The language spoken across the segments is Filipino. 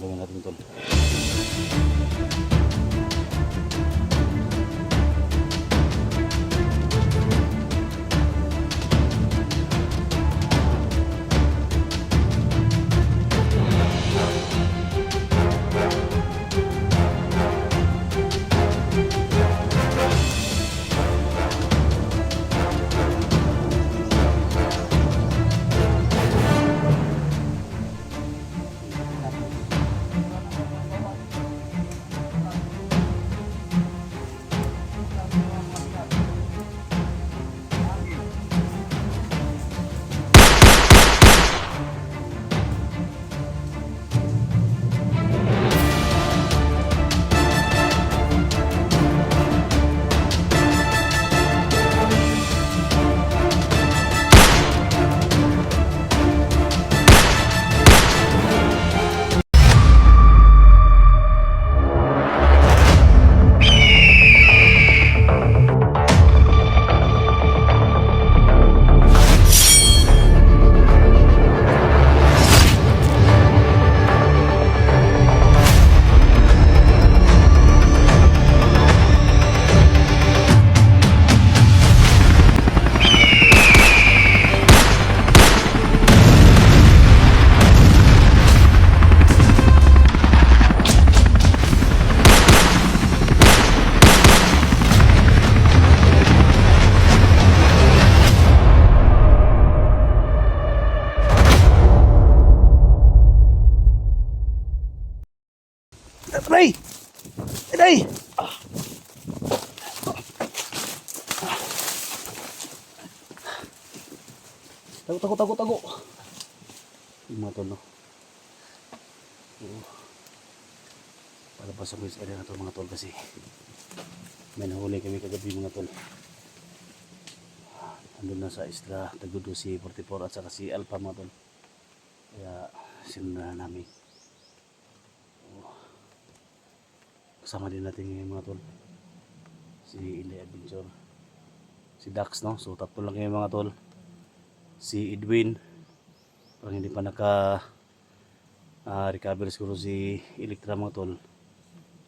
Gawin Tago, tago, tago, tago. Yung mga tol, no? Palabas ako sa area na to mga tol kasi may nahuli kami kagabi mga tol. Andun na sa isla Tagudo si 44 at saka si Alpha mga tol. Kaya sinundan na namin. kasama din natin ngayon mga tol si Inday Adventure si Dax no so tatlo lang ngayon mga tol si Edwin. Parang hindi pa naka ah, recover siguro si Electra mga tol.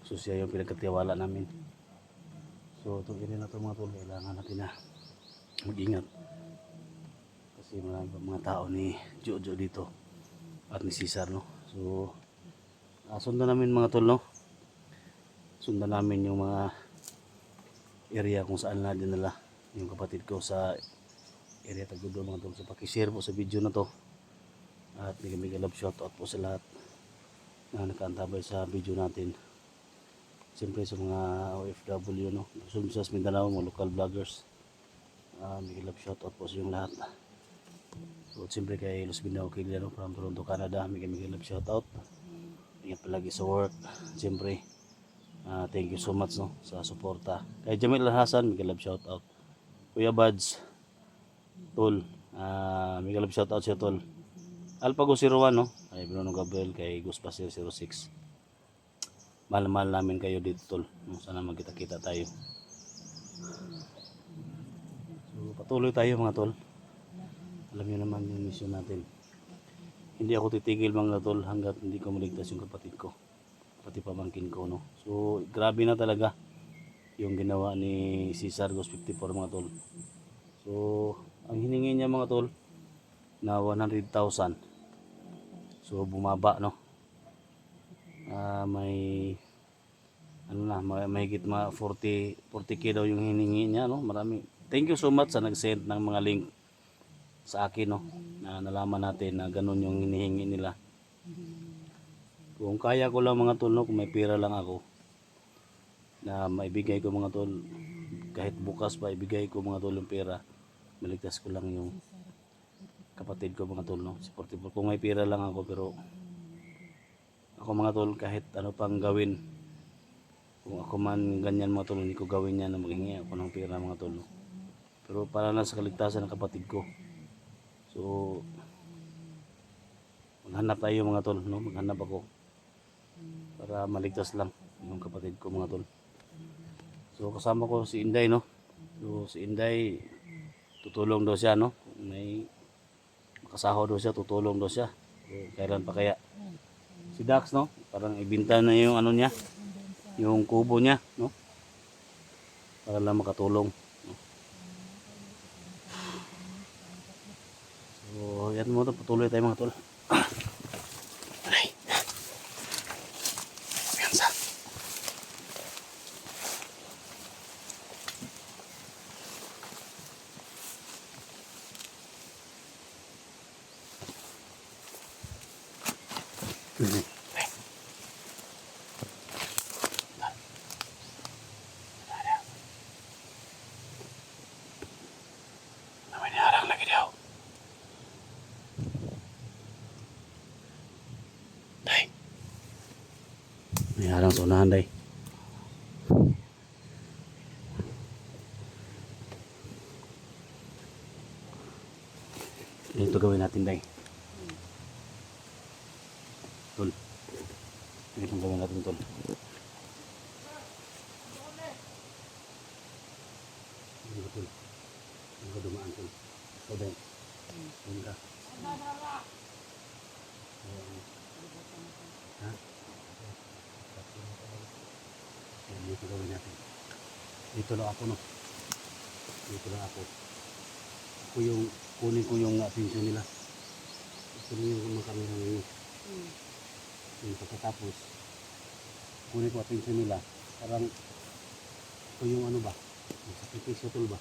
So siya yung pinagkatiwala namin. So itong area na to mga tol. Kailangan natin na mag-ingat. Kasi marami pa mga tao ni Jojo dito at ni Cesar no? So ah, sundan namin mga tol no? Sundan namin yung mga area kung saan na dinala yung kapatid ko sa area Tagudo mga tol. So pakishare po sa video na to. At mega mega love shoutout po sa lahat na nakaantabay sa video natin. Siyempre sa mga OFW no. Sumsas Mindanao, mga local vloggers. Uh, mega love shoutout po sa yung lahat. So siyempre kay Los Binao Kiliano from Toronto, Canada. Mega mega love shoutout. Ingat palagi sa work. Siyempre Ah, thank you so much no sa suporta. Kay Jamil Hasan, mega love shout out. Kuya Buds, Tol, ah, mega love shout out siya Tol. Alpago 01 no, kay Bruno Gabriel, kay Ghostbuster 06. Mahal-mahal namin kayo dito Tol. Sana magkita-kita tayo. So, patuloy tayo mga Tol. Alam niyo naman yung mission natin. Hindi ako titigil mga Tol hanggat hindi ko maligtas yung kapatid ko pati pamangkin ko no so grabe na talaga yung ginawa ni Cesar Gos 54 mga tol so ang hiningi niya mga tol na 100,000 so bumaba no? Ah, may ano na may mahigit mga 40 40k daw yung hiningi niya no? Marami. Thank you so much sa nag-send ng mga link sa akin no? Na nalaman natin na ganun yung hinihingi nila. Kung kaya ko lang mga tol, no, kung may pera lang ako, na maibigay ko mga tol, kahit bukas pa ibigay ko mga tol yung pera, maligtas ko lang yung kapatid ko mga tol, no, 44. Kung may pera lang ako, pero ako mga tol, kahit ano pang gawin, kung ako man ganyan mga tol, hindi ko gawin yan na maghingi ako ng pera mga tol, no. Pero para lang sa kaligtasan ng kapatid ko. So, maghanap tayo mga tol, no? Maghanap ako para maligtas lang yung kapatid ko mga tol. So kasama ko si Inday no. So si Inday tutulong daw siya no. May makasaho daw siya, tutulong daw siya. So, kailan pa kaya? Si si Dax, no? Parang ibinta na yung ano niya, yung kubo niya, no? Para lang makatulong. No? So, yan mo to, patuloy tayo mga tol. May harang sa unahan, day. Ganito gawin natin, day. Tol. Ganito gawin natin, tol. Ganito, tol. Ganito dumaan, tol. Ikaw, day. Ganito ka. Ayan. Ha? Yan, dito gawin natin. Dito lang ako, no? Dito lang ako. Ako yung, kunin ko yung attention nila. Kunin yung mga kamera ninyo. Yung pagkatapos, kunin ko attention nila. Parang, ako yung ano ba? Yung sakripisyo tol ba?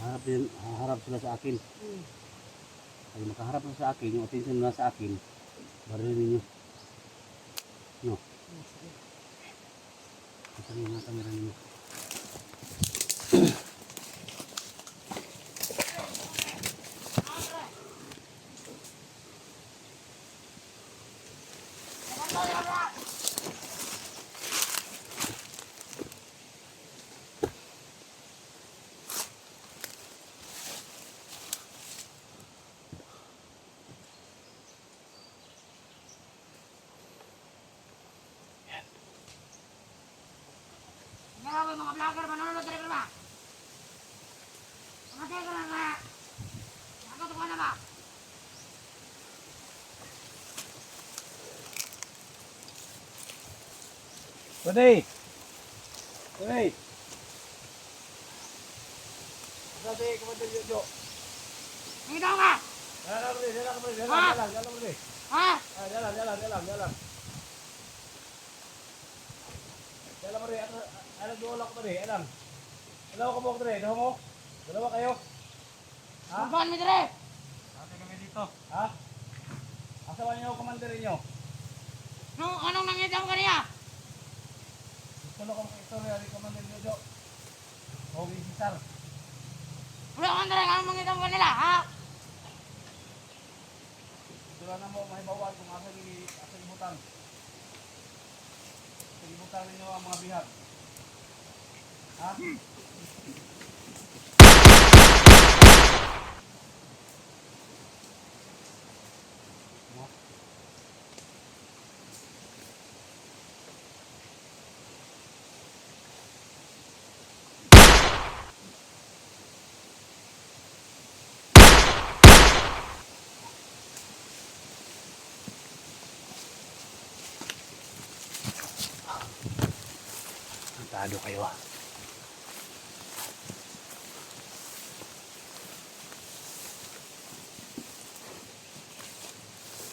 Harap, din, haharap sila sa akin. Pag makaharap na sa akin, yung attention nila sa akin, barilin ninyo. No? Kasi yung mga kamera ninyo. Grabe mga vlogger, manonood rin ka ba? Pamatay ka lang kaya. Nakot ko na ba? Pwede! Pwede! Sabi, Commander Jojo. Hindi daw ka! Jalan, Commander, jalan, Commander, jalan, Ah. jalan, jalan, Commander. Ha? Jalan, jalan, jalan, jalan. Jalan, Commander, ano, ano, doon lang, Commander, alam. Dalawa ka mo, Commander, dalawa mo? Dalawa kayo? Ha? Sumpuan mo dire! Ate kami dito. Ha? Asawa niyo, Commander niyo. No, anong nangyayang ka niya? Na kong istorya ni Commander Jojo. O, si Sar. Wala kang dire, anong nangyayang ka nila, ha? Dula na mo, mahibawan kung asa ni asa libutan. Asa libutan ninyo ang mga bihag. Ha? Antado kayo ah.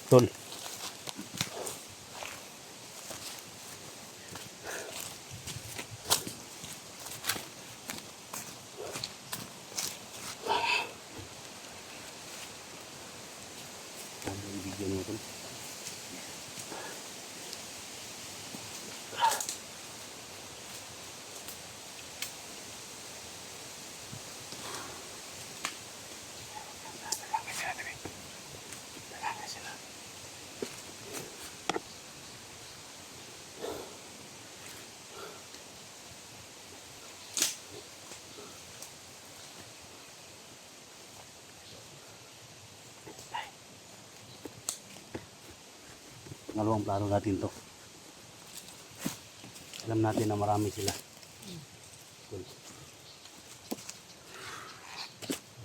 Tol. Ano yung video niyo tol? Pangalawang plano natin to. Alam natin na marami sila. Tol.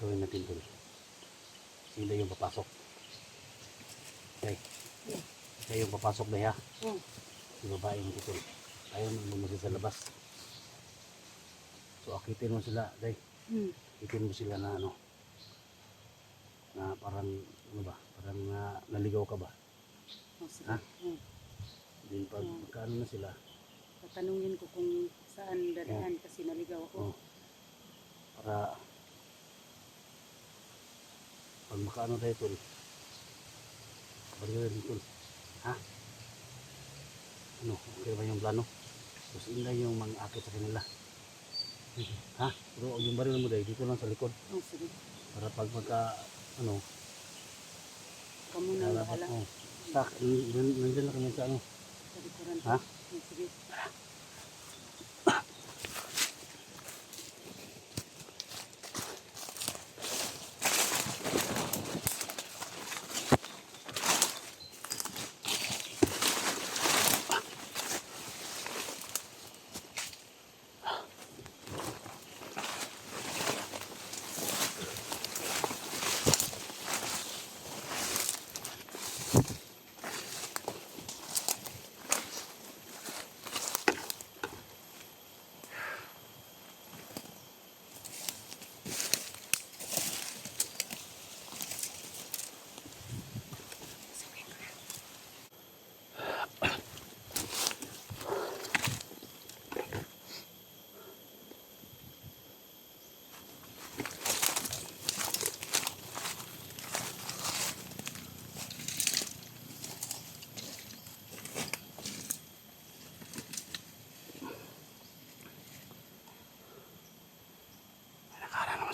Gawin natin tol. Sila yung papasok. Okay. Siya yung papasok na ha. Hmm. Si babae mo tol. Ayaw mo mo sa labas. So akitin mo sila, day. Hmm. Akitin mo sila na ano. Na parang ano ba? Parang na, naligaw ka ba? Oh, sige. Ha? Hmm. Then pag Hmm. magkaano na sila, Tatanungin ko kung saan darihan kasi naligaw ako. oh, para pag makaano tayo tol, balik rin tol. Ha? Ano, okay ba yung plano? Tapos inday yung mga akit sa kanila. Ha? Pero yung baril mo dahil dito lang sa likod. Oh, sige. Para pag magka, ano, Kamu na lalabat bahala. mo. Stak, nandiyan na kami sa ano. Ha?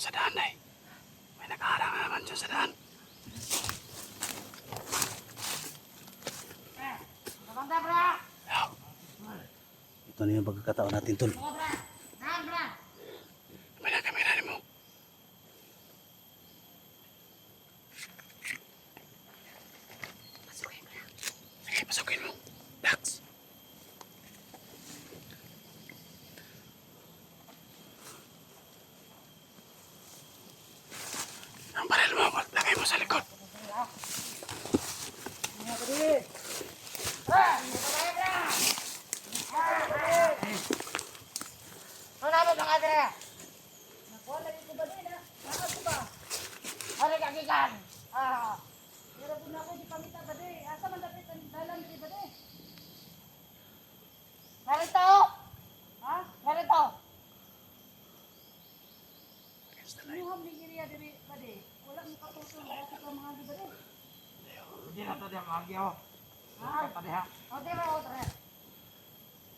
Sa daan, day. May nakaharang naman dyan sa daan. Ito na yung pagkakataon natin, tol. Oo, bra! Saan, bra? May nakamera mo. Pasukin ko na. Sige, pasukin mo. Dax. Ang baril mo, lagay mo sa likod. Ano namin mga dre? Ano kagigan? Ah. Pero kung ako di pamita ba de, asa man dapat ang dalan di ba de? Narito! Ha? Narito! Luham ni iriya diri ba de? Wala mo katutong kasi ka mga di ba de? Hindi na ito diyan magyaw. Ha? Padiha. O, di ba, o, dre?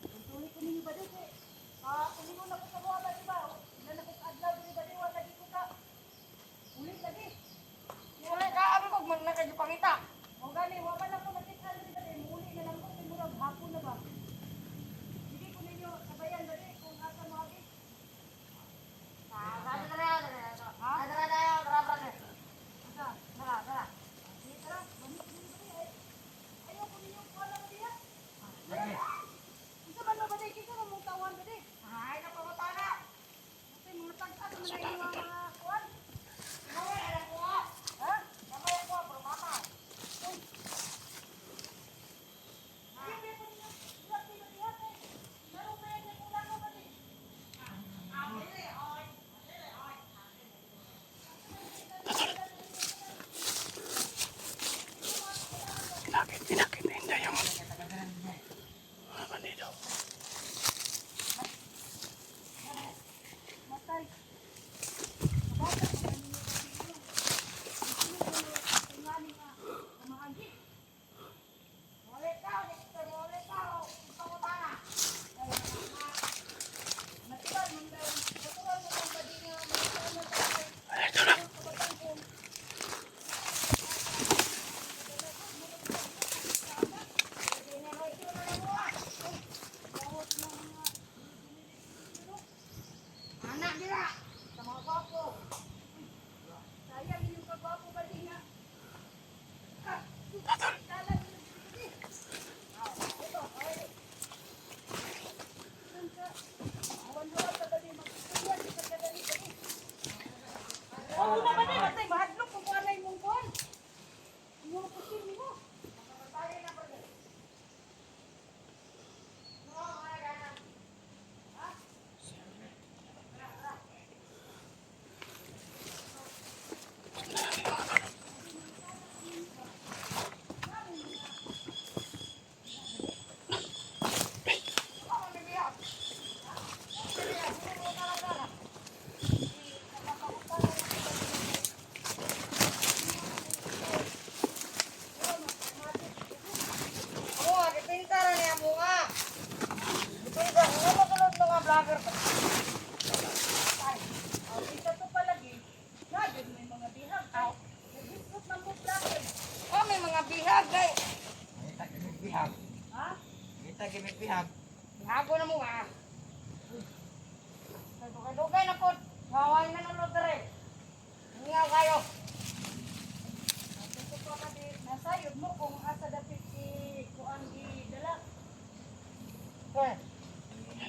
Kung tuloy ko ninyo ba de? kay, Ah, kung mo na ko sa buwan ba di ba? Wala na ko adlaw diri ba de, wala di ko ka. Ulit lagi. Wala ka, abi ko, mag na kayo pangita.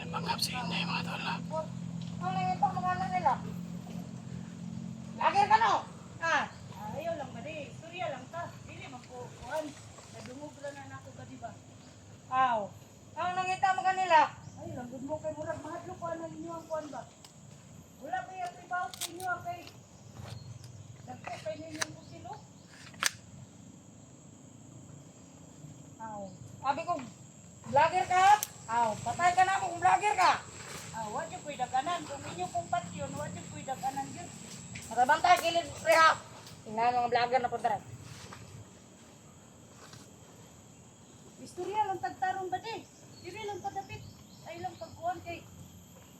Pangkapsi na yung mga tol. Ano na yung mga ano nila? Lagi ka no? Ah. Ayaw lang ba di? Surya lang ta. Dili man ko kuan. Nadungog lang na nako ka di ba? Aw. Ano nangita mo kanila? Ay, lang gud mo kay murag mahadlo ko ang inyo ang kuan ba. Wala kay ang ibaw sa inyo kay. Dagko kay ninyo ang kusilo. Aw. Sabi ko, vlogger ka? Aw, patay ka na ako kung vlogger ka. Ah, wa jud koy daganan. Kung inyo kong patyon, wa jud koy daganan gyud. Matabantay, kilid, preha. Tingnan mga vlogger na po dere. Istorya lang tagtarong ba di? Dili lang padapit. Ay lang pagkuhan kay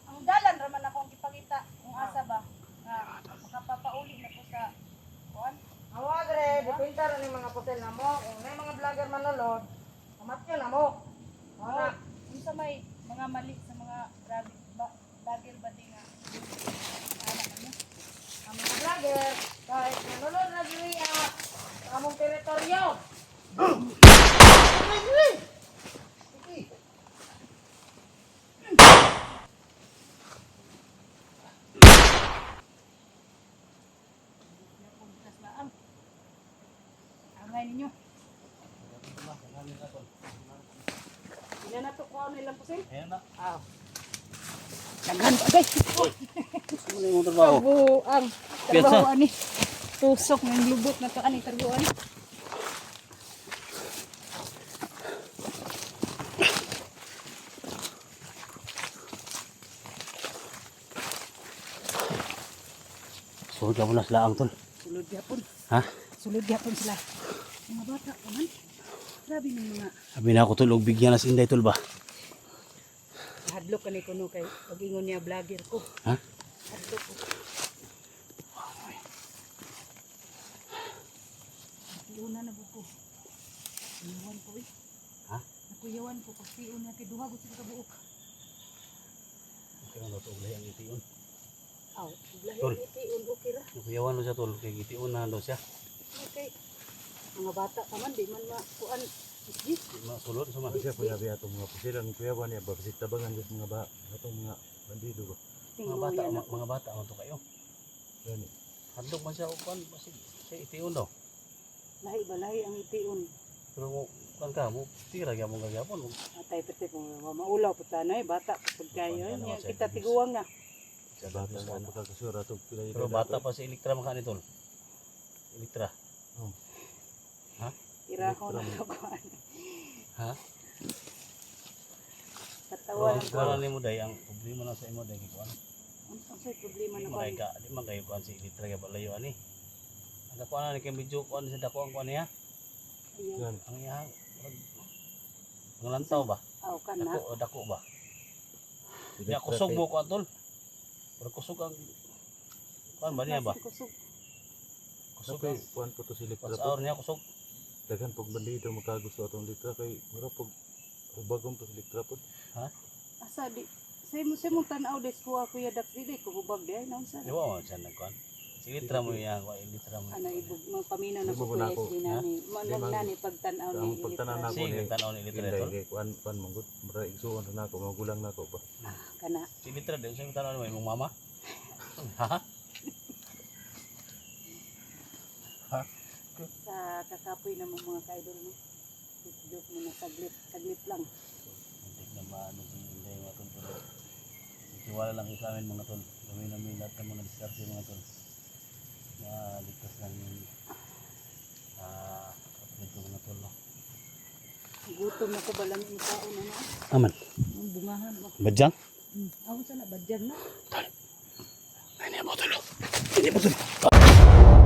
ang dalan raman akong ipakita kung asa ba nga makapapauli na ko sa kuan. Awa dere, dipinta rin yung mga putil na mo. Kung may mga vlogger manulod, amat yun na mo. Oh, unsa may mga mali sa mga grabe ba, bagel ba di nga. Ang mga vlogger, kahit nanulod na diri ah, sa among teritoryo. Angay ninyo. Ina na to ko ano ilang pusil? Ayan na. Aw. Daghan pa guys. Ano yung trabaho? Tarbuan. Piyatsa. Tarbuan ni. Tusok ng lubot na to ani tarbuan. Sulod ka muna sila ang tol. Sulod yapon. Ha? Sulod yapon sila. Mga bata pa man. Grabe ng mga Sabi na ako tol, bigyan na si Inday tol ba? Hadlok kani kuno kay pag-ingon niya vlogger ko. Ha? Hadlok ko. Nakuyawan na buko. Kuyawan ko eh. Ha? Nakuyawan ko kasi una kay duha gud sila kabuok. Okay na to, ulay ang itiyon. Aw, lahi Tol. iti un okay ra. Nakuyawan mo siya tol, kay itiyon na daw siya. Okay. Mga bata pa man di man ma kuan isjis. Di masulod sa man. Kasi kuya biya itong mga pusilan, kuya ba niya, babasit tabangan sa mga ba, itong mga bandido ba. Mga bata, mga, mga bata mo to kayo. Gani. Hadlok man siya upan, basi siya itiyon daw. Lahi ba lahi ang itiun. Pero mo, kan ka mo, tira kaya mong gagapon. Atay pati kung maulaw pa tanay bata pud kayo kita tiguang na. Sa bata nga pagkakasura itong pilay Pero bata pa si Elektra maka ni tol. Elektra. Ira ko na kuan. Ha? Pero Katawan ang ko. kuwan ni mo day, ang problema na sa imo day kuan. Ang say problema Di na man ba? kay ka, di man kay kuan si Elektra kay balayo ani. Ang kuan na ni kay medyo kuan sa dako ang kuan niya. Ayan. Gani. Ang iya ang lantaw ba? Aw kana. Dako o dako ba? Niya kusog mo kuan tol. Pero kusog ang kuan ba niya ba? Kusog. Kusog Kasi ang kuhan po to si Litra pas po. hour niya kusog. Dagan pag bandido makagusto atong Litra kay mura pag bagong si Litra po. Asa di say mo say mo tan-aw des ko ako ya dak dili ko hubag di ay naon sa. Di mo siya nagkuan? Si Elektra mo iya, kuan Elektra mo. Ana ibog magpaminaw na Di ko mo na kuya ako, di nani. Di nani pagtan-aw ni. Ang pagtanan Ilitra. ako Si ni tanaw ni Inday tol. kay kuhan kuhan manggut mura igsuon na ako magulang na ako ba. Kana. Si Elektra din siya tanaw ni mo imong mama. Ha? Sa kakapoy na mo mga kaidol no. Joke mo na saglit, saglit lang. Hindi na maano si Inday mga tol. Tiwala lang kayo sa amin mga tol. Gawin namin lahat ng mga diskarte mga tol. Na ligtas lang yung ah kapatid ko mga tol. Gutom na ko balang yung kaon na na. Aman. Ang bungahan mo. Badyang? Hmm. Ako sana badyang na. Ay, hindi mo tulo. Hindi mo tulo.